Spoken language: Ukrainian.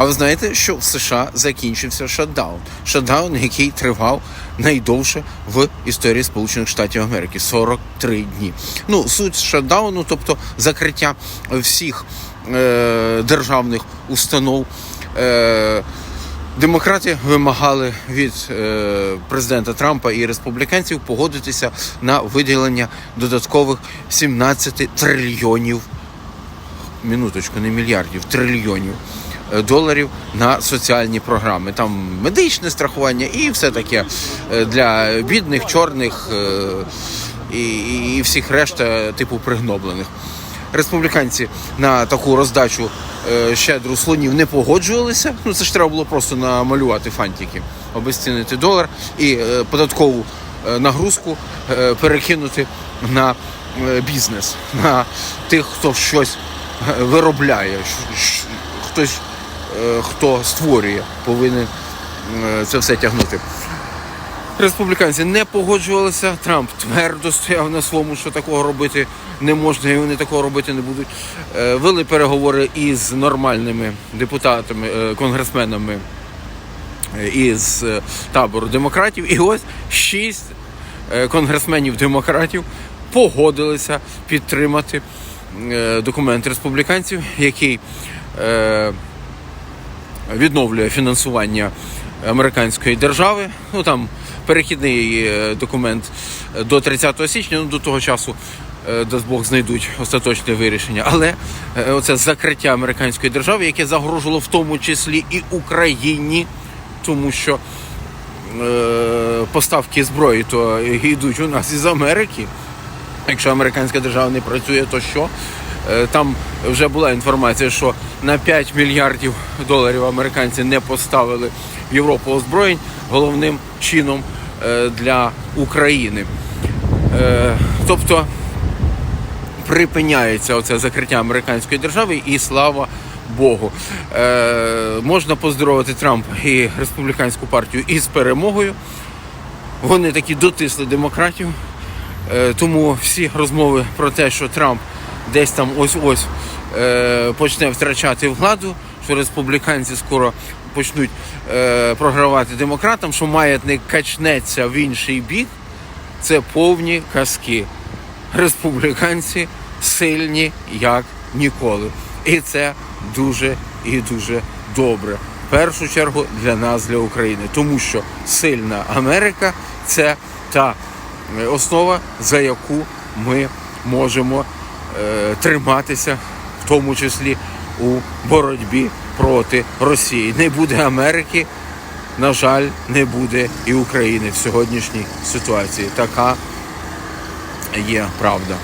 А ви знаєте, що в США закінчився шатдаун? Шатдаун, який тривав найдовше в історії Сполучених Штатів Америки 43 дні. Ну, суть шатдауну, тобто закриття всіх е, державних установ. Е, Демократи вимагали від е, президента Трампа і республіканців погодитися на виділення додаткових 17 трильйонів минуточку, не мільярдів, трильйонів доларів на соціальні програми. Там медичне страхування і все таке е, для бідних, чорних е, і, і- всіх решта типу пригноблених. Республіканці на таку роздачу е, щедру слонів не погоджувалися. Ну це ж треба було просто намалювати фантики, обезцінити долар і е, податкову е, нагрузку е, перекинути на е, бізнес, на тих, хто щось е, виробляє, хтось, е, хто створює, повинен е, це все тягнути. Республіканці не погоджувалися. Трамп твердо стояв на своєму, що такого робити не можна, і вони такого робити не будуть. Е, Вели переговори із нормальними депутатами, е, конгресменами е, із е, табору демократів. І ось шість е, конгресменів демократів погодилися підтримати е, документ республіканців, який е, відновлює фінансування американської держави. Ну там перехідний е, документ до 30 січня. Ну до того часу, е, Бог, знайдуть остаточне вирішення. Але е, оце закриття американської держави, яке загрожувало в тому числі і Україні, тому що поставки зброї то йдуть у нас із Америки. Якщо американська держава не працює, то що? Там вже була інформація, що на 5 мільярдів доларів американці не поставили в Європу озброєнь головним чином е, для України. Е, Тобто припиняється оце закриття американської держави, і слава Богу. Е, Можна поздоровити Трампа і республіканську партію із перемогою. Вони такі дотисли демократів. Тому всі розмови про те, що Трамп десь там ось-ось е, почне втрачати владу, що республіканці скоро почнуть е, програвати демократам, що маятник качнеться в інший бік, це повні казки. Республіканці сильні як ніколи. І це дуже і дуже добре. В першу чергу для нас, для України, тому що сильна Америка це та е, основа, за яку ми можемо е, триматися, тому числі у боротьбі проти Росії. Не буде Америки, на жаль, не буде і України в сьогоднішній ситуації. Така є правда.